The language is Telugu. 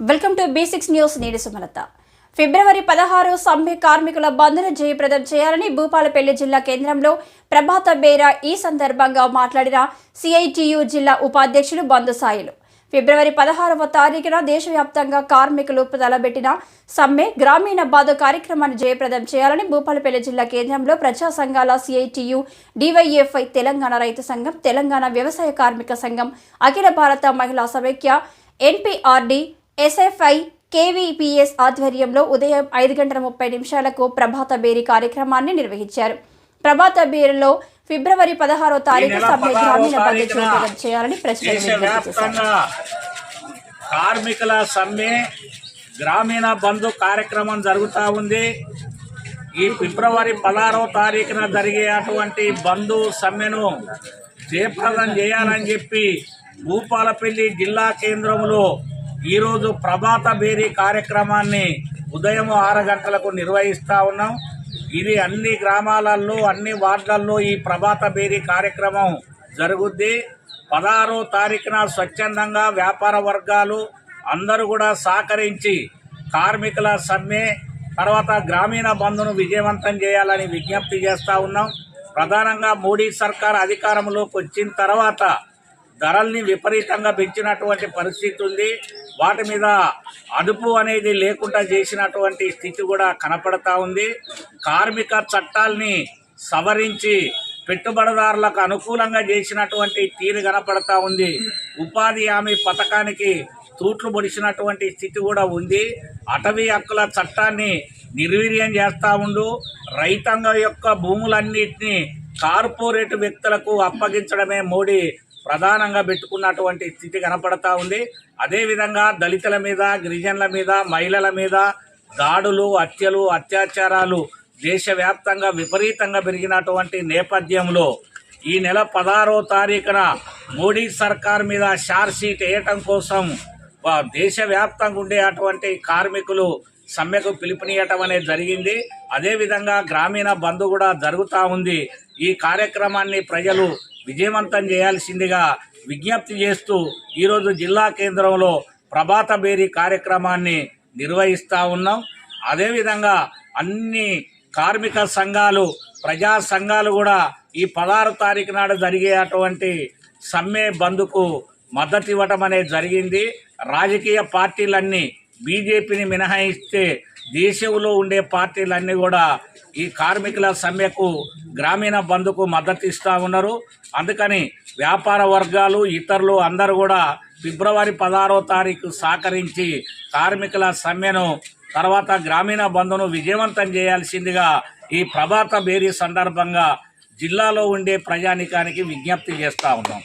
వెల్కమ్ టు బేసిక్స్ న్యూస్ నేడు సుమలత. ఫిబ్రవరి పదహారు సమ్మె కార్మికుల బంధును జయప్రదం చేయాలని భూపాలపల్లి జిల్లా కేంద్రంలో ప్రభాత బేరా ఈ సందర్భంగా మాట్లాడిన సిఐటియు జిల్లా ఉపాధ్యక్షులు బంధు సాయిలు. ఫిబ్రవరి పదహారవ తారీఖున దేశవ్యాప్తంగా కార్మికులు తలబెట్టిన సమ్మె గ్రామీణ బాధ కార్యక్రమాన్ని జయప్రదం చేయాలని భూపాలపల్లి జిల్లా కేంద్రంలో ప్రజా సంఘాల సిఐటియు డివైఎఫ్ఐ తెలంగాణ రైతు సంఘం తెలంగాణ వ్యవసాయ కార్మిక సంఘం అఖిల భారత మహిళా సమైక్య ఎన్పిఆర్డి ఎస్ఎఫ్ఐ కేవీపీఎస్ ఆధ్వర్యంలో ఉదయం ఐదు గంటల ముప్పై నిమిషాలకు ప్రభాత బేరీ కార్యక్రమాన్ని నిర్వహించారు. ప్రభాత బేరీలో ఫిబ్రవరి పదహారో తారీఖు పదహారో గ్రామీణ బడ్జెట్ చేయాలని కార్మికుల సమ్మె గ్రామీణ బంధు కార్యక్రమం జరుగుతూ ఉంది. ఈ ఫిబ్రవరి పదహారవ తారీఖున జరిగే అటువంటి బంధు సమ్మెను జయప్రదం చేయాలని చెప్పి భూపాలపల్లి జిల్లా కేంద్రంలో ఈరోజు ప్రభాత బేరీ కార్యక్రమాన్ని ఉదయం ఆరు గంటలకు నిర్వహిస్తూ ఉన్నాం. ఇది అన్ని గ్రామాలలో అన్ని వార్డులలో ఈ ప్రభాత బేరీ కార్యక్రమం జరుగుద్ది. పదహారో తారీఖున స్వచ్ఛందంగా వ్యాపార వర్గాలు అందరూ కూడా సహకరించి కార్మికుల సమ్మె తర్వాత గ్రామీణ బంధును విజయవంతం చేయాలని విజ్ఞప్తి చేస్తూ ఉన్నాం. ప్రధానంగా మోడీ సర్కార్ అధికారంలోకి వచ్చిన తర్వాత ధరల్ని విపరీతంగా పెంచినటువంటి పరిస్థితి ఉంది. వాటి మీద అదుపు అనేది లేకుండా చేసినటువంటి స్థితి కూడా కనపడతా ఉంది. కార్మిక చట్టాల్ని సవరించి పెట్టుబడిదారులకు అనుకూలంగా చేసినటువంటి తీరు కనపడతా ఉంది. ఉపాధి హామీ పథకానికి తూట్లు పొడిచినటువంటి స్థితి కూడా ఉంది. అటవీ హక్కుల చట్టాన్ని నిర్వీర్యం చేస్తూ ఉండు. రైతాంగం యొక్క భూములన్నింటినీ కార్పొరేట్ వ్యక్తులకు అప్పగించడమే మోడీ ప్రధానంగా పెట్టుకున్నటువంటి స్థితి కనపడతా ఉంది. అదేవిధంగా దళితుల మీద గిరిజనుల మీద మహిళల మీద దాడులు హత్యలు అత్యాచారాలు దేశవ్యాప్తంగా విపరీతంగా పెరిగినటువంటి నేపథ్యంలో ఈ నెల పదహారో తారీఖున మోడీ సర్కార్ మీద షార్షీట్ వేయటం కోసం దేశవ్యాప్తంగా ఉండే అటువంటి కార్మికులు సమ్మెకు పిలుపునియటం అనేది జరిగింది. అదేవిధంగా గ్రామీణ బంధు కూడా జరుగుతూ ఉంది. ఈ కార్యక్రమాన్ని ప్రజలు విజయవంతం చేయాల్సిందిగా విజ్ఞప్తి చేస్తూ ఈరోజు జిల్లా కేంద్రంలో ప్రభాత బేరీ కార్యక్రమాన్ని నిర్వహిస్తూ ఉన్నాం. అదేవిధంగా అన్ని కార్మిక సంఘాలు ప్రజా సంఘాలు కూడా ఈ పదహారు తారీఖు నాడు జరిగే అటువంటి సమ్మె బంద్కు మద్దతు ఇవ్వటం అనేది జరిగింది. రాజకీయ పార్టీలన్నీ బీజేపీని మినహాయిస్తే దేశంలో ఉండే పార్టీలన్నీ కూడా ఈ కార్మికుల సమ్మెకు గ్రామీణ బంధుకు మద్దతు ఇస్తూ ఉన్నారు. అందుకని వ్యాపార వర్గాలు ఇతరులు అందరూ కూడా ఫిబ్రవరి పదహారో తారీఖు సహకరించి కార్మికుల సమ్మెను తర్వాత గ్రామీణ బంధును విజయవంతం చేయాల్సిందిగా ఈ ప్రభాత బేరీ సందర్భంగా జిల్లాలో ఉండే ప్రజానికానికి విజ్ఞప్తి చేస్తూ ఉన్నాం.